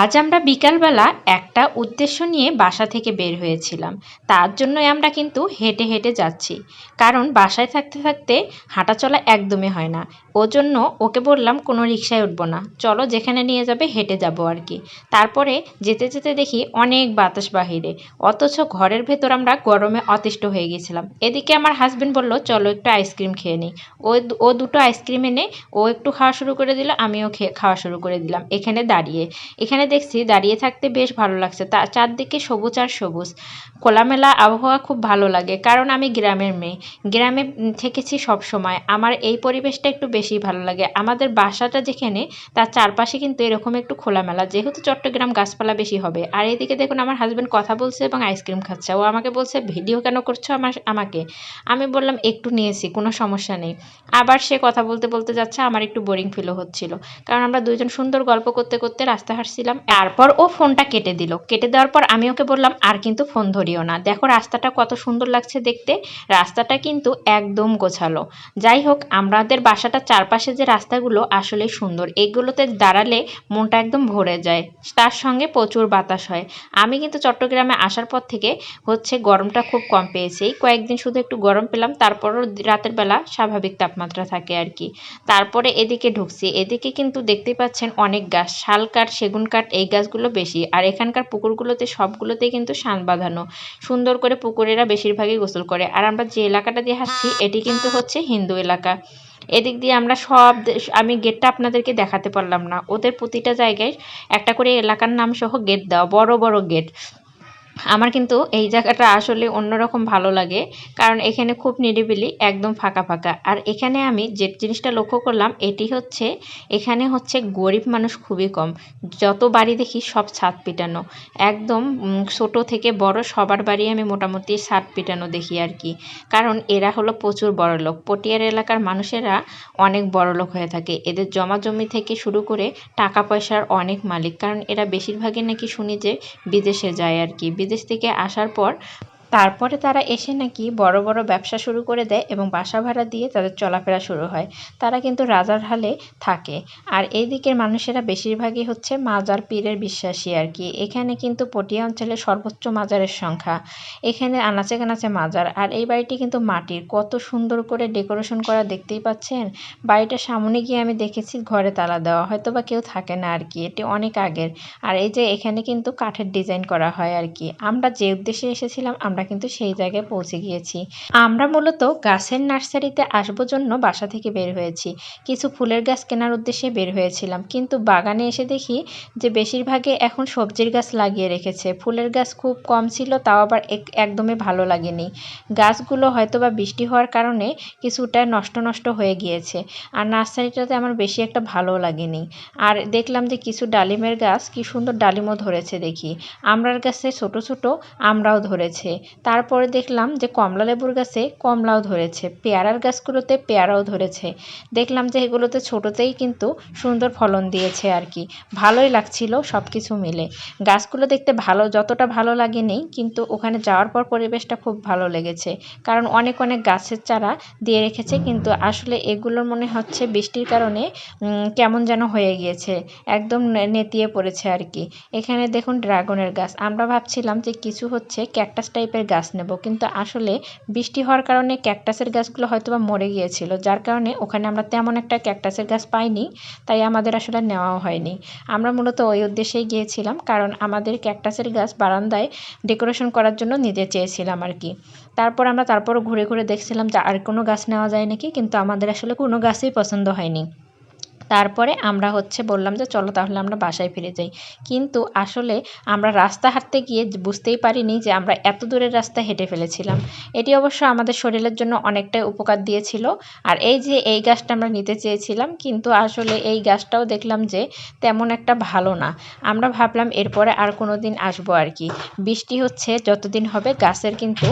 আজ আমরা বিকালবেলা একটা উদ্দেশ্য নিয়ে বাসা থেকে বের হয়েছিলাম। তার জন্যই আমরা কিন্তু হেঁটে হেঁটে যাচ্ছি। কারণ বাসায় থাকতে থাকতে হাঁটা চলা একদমই হয় না। ও জন্য ওকে বললাম, কোনো রিক্সায় উঠবো না। চলো যেখানে নিয়ে যাবে হেঁটে যাব আর কি। তারপরে যেতে যেতে দেখি অনেক বাতাস বাহিরে। অথচ ঘরের ভেতর আমরা গরমে অতিষ্ঠ হয়ে গেছিলাম। এদিকে আমার হাজবেন্ড বলল, চলো একটু আইসক্রিম খেয়ে নিই ও ও দুটো আইসক্রিম এনে ও একটু খাওয়া শুরু করে দিল, আমিও খেয়ে খাওয়া শুরু করে দিলাম। এখানে দাঁড়িয়ে, এখানে দেখছি দাঁড়িয়ে থাকতে বেশ ভালো লাগছে। তা, চারদিকে সবুজ আর সবুজ। খোলামেলা আবহাওয়া খুব ভালো লাগে, কারণ আমি গ্রামের মেয়ে। গ্রামে থেকেছি সব সময় আমার এই পরিবেশটা একটু বেশি ভালো লাগে। আমাদের বাসাটা যেখানে, তার চারপাশে কিন্তু এরকম একটু খোলামেলা। যেহেতু চট্টগ্রাম গাছপালা বেশি হবে। আর এদিকে দেখুন, আমার হাজব্যান্ড কথা বলছে এবং আইসক্রিম খাচ্ছে। ও আমাকে বলছে, ভিডিও কেন করছ আমার আমাকে। আমি বললাম, একটু নিয়েছি, কোনো সমস্যা নেই। আবার সে কথা বলতে বলতে যাচ্ছে, আমার একটু বোরিং ফিলও হচ্ছিল। কারণ আমরা দুইজন সুন্দর গল্প করতে করতে রাস্তা হাঁটছিলাম। তারপর ও ফোনটা কেটে দিল। কেটে দেওয়ার পর আমি ওকে বললাম, আর কিন্তু ফোন ধরিও না। দেখো রাস্তাটা কত সুন্দর লাগছে দেখতে। রাস্তাটা কিন্তু একদম গোছালো। যাই হোক, আমাদের বাসাটার চারপাশে যে রাস্তাগুলো আসলে সুন্দর, এগুলোতে দাঁড়ালে মনটা একদম ভরে যায়। তার সঙ্গে প্রচুর বাতাস হয়। আমি কিন্তু চট্টগ্রামে আসার পর থেকে হচ্ছে গরমটা খুব কম পেয়েছি। কয়েকদিন শুধু একটু গরম পেলাম, তারপরও রাতের বেলা স্বাভাবিক তাপমাত্রা থাকে আর কি। তারপরে এদিকে ঢুকছি। এদিকে কিন্তু দেখতে পাচ্ছেন অনেক গাছ। শাল কাঠ সেগুন কাঠ এই গাছগুলো বেশি। আর এখানকার পুকুরগুলোতে সবগুলোতেই কিন্তু শান বাঁধানো। সুন্দর করে পুকুরেরা বেশিরভাগই গোসল করে। আর আমরা যে এলাকাটা দিয়ে হাসছি এটি কিন্তু হচ্ছে হিন্দু এলাকা। এদিক দিয়ে আমরা সব আমি গেটটা আপনাদেরকে দেখাতে পারলাম না। ওদের প্রতিটা জায়গায় একটা করে এলাকার নাম সহ গেট দেওয়া, বড় বড় গেট আমার কিন্তু এই জায়গাটা আসলে অন্যরকম ভালো লাগে, কারণ এখানে খুব নিরিবিলি, একদম ফাঁকা ফাঁকা। আর এখানে আমি যে জিনিসটা লক্ষ্য করলাম, এটি হচ্ছে, এখানে হচ্ছে গরিব মানুষ খুবই কম। যত বাড়ি দেখি সব ছাদ পিটানো। একদম ছোট থেকে বড় সবার বাড়ি আমি মোটামুটি ছাদ পিটানো দেখি আর কি। কারণ এরা হলো প্রচুর বড় লোক। পটিয়ার এলাকার মানুষেরা অনেক বড় লোক হয়ে থাকে। এদের জমা জমি থেকে শুরু করে টাকা পয়সার অনেক মালিক। কারণ এরা বেশিরভাগই নাকি শুনি যে বিদেশে যায় আর কি বিদেশ থেকে আসার পর তারপরে তারা এসে নাকি বড় বড় ব্যবসা শুরু করে দেয় এবং বাসা ভাড়া দিয়ে তাদের চলাফেরা শুরু হয়। তারা কিন্তু রাজার হালে থাকে। আর এই দিকের মানুষেরা বেশিরভাগই হচ্ছে মাজার পীরের বিশ্বাসী আর কি। এখানে কিন্তু পটিয়া অঞ্চলে সর্বোচ্চ মাজারের সংখ্যা। এখানে আনাচে কানাচে মাজার। আর এই বাড়িটি কিন্তু মাটির। কত সুন্দর করে ডেকোরেশন করা দেখতেই পাচ্ছেন। বাড়িটার সামনে গিয়ে আমি দেখেছি ঘরে তালা দেওয়া। হয়তো বা কেউ থাকে না আর কি। এটি অনেক আগের। আর এই যে এখানে কিন্তু কাঠের ডিজাইন করা হয় আর কি। আমরা যে উদ্দেশ্যে এসেছিলাম, আমরা আমরা কিন্তু সেই জায়গায় পৌঁছে গিয়েছি। আমরা মূলত গাছের নার্সারিতে আসব জন্য বাসা থেকে বের হয়েছি। কিছু ফুলের গাছ কেনার উদ্দেশ্যে বের হয়েছিলাম। কিন্তু বাগানে এসে দেখি যে বেশিরভাগে এখন সবজির গাছ লাগিয়ে রেখেছে। ফুলের গাছ খুব কম ছিল, তাও আবার একদমই ভালো লাগেনি। গাছগুলো হয়তো বা বৃষ্টি হওয়ার কারণে কিছুটা নষ্ট নষ্ট হয়ে গিয়েছে। আর নার্সারিটাতে আমার বেশি একটা ভালো লাগেনি। আর দেখলাম যে কিছু ডালিমের গাছ কি সুন্দর ডালিমও ধরেছে দেখি। আমরার গাছে ছোট ছোট আমরাও ধরেছে। তারপরে দেখলাম যে কমলা লেবুর গাছে কমলাও ধরেছে, পেয়ারার গাছগুলোতে পেয়ারাও ধরেছে। দেখলাম যে এগুলোতে ছোটোতেই কিন্তু সুন্দর ফলন দিয়েছে আর কি। ভালোই লাগছিল সব কিছু মিলে। গাছগুলো দেখতে ভালো, যতটা ভালো লাগেনি, কিন্তু ওখানে যাওয়ার পর পরিবেশটা খুব ভালো লেগেছে। কারণ অনেক অনেক গাছের চারা দিয়ে রেখেছে, কিন্তু আসলে এগুলোর মনে হচ্ছে বৃষ্টির কারণে কেমন যেন হয়ে গিয়েছে, একদম নেতিয়ে পড়েছে আর কি। এখানে দেখুন ড্রাগনের গাছ। আমরা ভাবছিলাম যে কিছু হচ্ছে ক্যাকটাস টাইপের গাছ নেব। কিন্তু আসলে বৃষ্টি হওয়ার কারণে ক্যাকটাসের গাছগুলো হয়তো বা মরে গিয়েছিল। যার কারণে ওখানে আমরা তেমন একটা ক্যাকটাসের গাছ পাইনি, তাই আমাদের আসলে নেওয়াও হয়নি। আমরা মূলত ওই উদ্দেশ্যেই গিয়েছিলাম, কারণ আমাদের ক্যাকটাসের গাছ বারান্দায় ডেকোরেশন করার জন্য নিতে চেয়েছিলাম আর কি। তারপর আমরা তারপর ঘুরে ঘুরে দেখছিলাম যে আর কোনো গাছ নেওয়া যায় নাকি, কিন্তু আমাদের আসলে কোনো গাছই পছন্দ হয়নি। তারপরে আমরা হচ্ছে বললাম যে, চলো তাহলে আমরা বাসায় ফিরে যাই। কিন্তু আসলে আমরা রাস্তা হাঁটতে গিয়ে বুঝতেই পারিনি যে, আমরা এত দূরের রাস্তা হেঁটে ফেলেছিলাম। এটি অবশ্য আমাদের শরীরের জন্য অনেকটাই উপকার দিয়েছিল। আর এই যে, এই গাছটা আমরা নিতে চেয়েছিলাম, কিন্তু আসলে এই গাছটাও দেখলাম যে, তেমন একটা ভালো না। আমরা ভাবলাম এরপরে আর কোনো দিন আসব আর কি। বৃষ্টি হচ্ছে, যতদিন হবে গাছের কিন্তু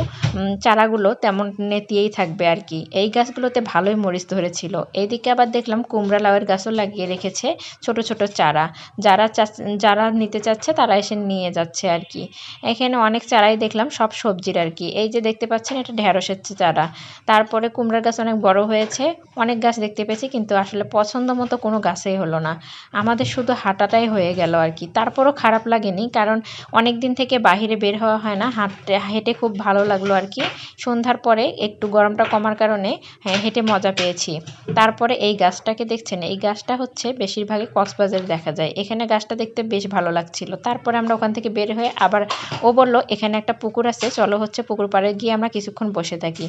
চারাগুলো তেমন নেতিয়েই থাকবে আর কি। এই গাছগুলোতে ভালোই মরিচ ধরেছিল। এইদিকে আবার দেখলাম কুমড়া লাউয়ের গাছও লাগিয়ে রেখেছে ছোট ছোট চারা। যারা যারা নিতে চাচ্ছে তারা এসে নিয়ে যাচ্ছে আর কি এখানে অনেক চারাই দেখলাম সব সবজির আর কি এই যে দেখতে পাচ্ছেন এটা ঢেঁড়সের চারা। তারপরে কুমড়ার গাছ অনেক বড় হয়েছে অনেক গাছ দেখতে পেয়েছি কিন্তু আসলে পছন্দ মতো কোনো গাছেই হলো না। আমাদের শুধু হাঁটাটাই হয়ে গেল আর কি তারপরও খারাপ লাগেনি কারণ অনেক দিন থেকে বাহিরে বের হওয়া হয় না হাঁটতে হেঁটে খুব ভালো লাগল আর কি সন্ধ্যার পরে একটু গরমটা কমার কারণে হ্যাঁ, হেঁটে মজা পেয়েছি। তারপরে এই গাছটাকে দেখছেন এই গাছটা হচ্ছে বেশিরভাগই কক্সবাজারে দেখা যায়। এখানে গাছটা দেখতে বেশ ভালো লাগছিল। তারপরে আমরা ওখান থেকে বের হয়ে আবার ও বলল, এখানে একটা পুকুর আছে, চলো হচ্ছে পুকুর পাড়ে গিয়ে আমরা কিছুক্ষণ বসে থাকি।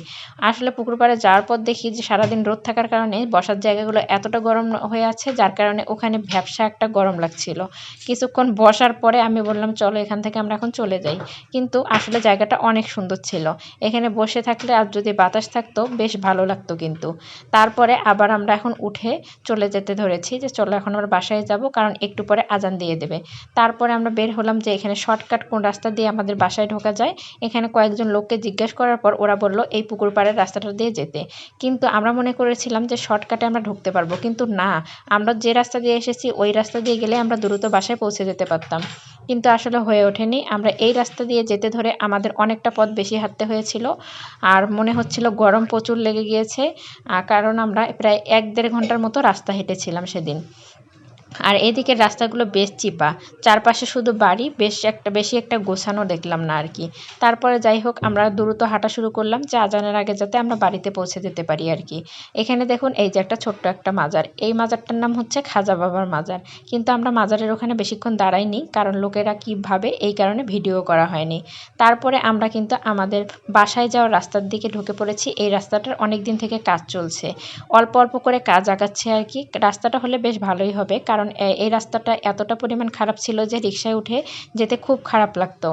আসলে পুকুর পাড়ে যাওয়ার পর দেখি যে সারাদিন রোদ থাকার কারণে বসার জায়গাগুলো এতটা গরম হয়ে আছে, যার কারণে ওখানে ভ্যাবসা একটা গরম লাগছিল। কিছুক্ষণ বসার পরে আমি বললাম, চলো এখান থেকে আমরা এখন চলে যাই। কিন্তু আসলে জায়গাটা অনেক সুন্দর ছিল। এখানে বসে থাকলে আর যদি বাতাস থাকতো, বেশ ভালো লাগতো কিন্তু। তারপরে আবার আমরা এখন উঠে চলে যেতে ধরেছি যে চলো এখন আমরা বাসায় যাব, কারণ একটু পরে আজান দিয়ে দেবে। তারপরে আমরা বের হলাম যে এখানে শর্টকাট কোন রাস্তা দিয়ে আমাদের বাসায় ঢোকা যায়। এখানে কয়েকজন লোককে জিজ্ঞেস করার পর ওরা বলল, এই পুকুর পাড়ের রাস্তাটা দিয়ে যেতে। কিন্তু আমরা মনে করেছিলাম যে শর্টকাটে আমরা ঢুকতে পারব, কিন্তু না। আমরা যে রাস্তা দিয়ে এসেছি, ওই রাস্তা দিয়ে গেলে আমরা দ্রুত বাসায় পৌঁছে যেতে পারতাম। কিন্তু আসলে হয়ে ওঠেনি। আমরা এই রাস্তা দিয়ে যেতে ধরে আমাদের অনেকটা পথ বেশি হাঁটতে হয়েছিল। আর মনে হচ্ছিল গরম প্রচুর লেগে গিয়েছে কারণ আমরা প্রায় এক দেড় ঘণ্টার মতো রাস্তা হেঁটেছিলাম সেদিন। আর এদিকের রাস্তাগুলো বেশ চিপা। চারপাশে শুধু বাড়ি, বেশ একটা, বেশি একটা গোছানো দেখলাম না আর কি। তারপরে যাই হোক, আমরা দ্রুত হাঁটা শুরু করলাম যে আজানের আগে যাতে আমরা বাড়িতে পৌঁছে যেতে পারি আর কি। এখানে দেখুন, এই যে একটা ছোট্ট একটা মাজার। এই মাজারটার নাম হচ্ছে খাজা বাবার মাজার। কিন্তু আমরা মাজারের ওখানে বেশিক্ষণ দাঁড়াইনি, কারণ লোকেরা কী ভাবে, এই কারণে ভিডিও করা হয়নি। তারপরে আমরা কিন্তু আমাদের বাসায় যাওয়ার রাস্তার দিকে ঢুকে পড়েছি। এই রাস্তাটার অনেক দিন থেকে কাজ চলছে। অল্প অল্প করে কাজ আগাচ্ছে আর কি। রাস্তাটা হলে বেশ ভালোই হবে, কারণ কারণ এই রাস্তাটা এতটা পরিমাণ খারাপ ছিল যে রিক্সায় উঠে যেতে খুব খারাপ লাগতো।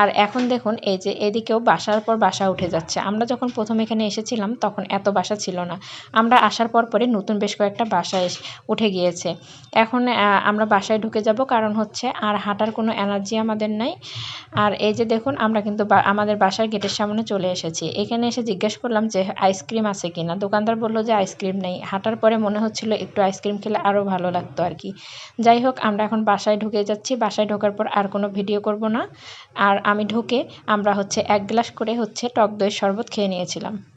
আর এখন দেখুন, এই যে এদিকেও বাসার পর বাসা উঠে যাচ্ছে। আমরা যখন প্রথম এখানে এসেছিলাম, তখন এত বাসা ছিল না। আমরা আসার পর পরে নতুন বেশ কয়েকটা বাসা এসে, উঠে গিয়েছে। এখন আমরা বাসায় ঢুকে যাব কারণ হচ্ছে আর হাঁটার কোনো এনার্জি আমাদের নাই। আর এই যে দেখুন, আমরা কিন্তু আমাদের বাসার গেটের সামনে চলে এসেছি। এখানে এসে জিজ্ঞেস করলাম যে আইসক্রিম আছে কিনা? দোকানদার বলল যে আইসক্রিম নেই। হাঁটার পরে মনে হচ্ছিল একটু আইসক্রিম খেলে আরও ভালো লাগতো আর কি। যাই হোক, আমরা এখন বাসায় ঢুকে যাচ্ছি। বাসায় ঢোকার পর আর কোনো ভিডিও করব না। আর আমি ঢুকে আমরা হচ্ছে এক গ্লাস করে হচ্ছে টক দই শরবত খেয়ে নিয়েছিলাম।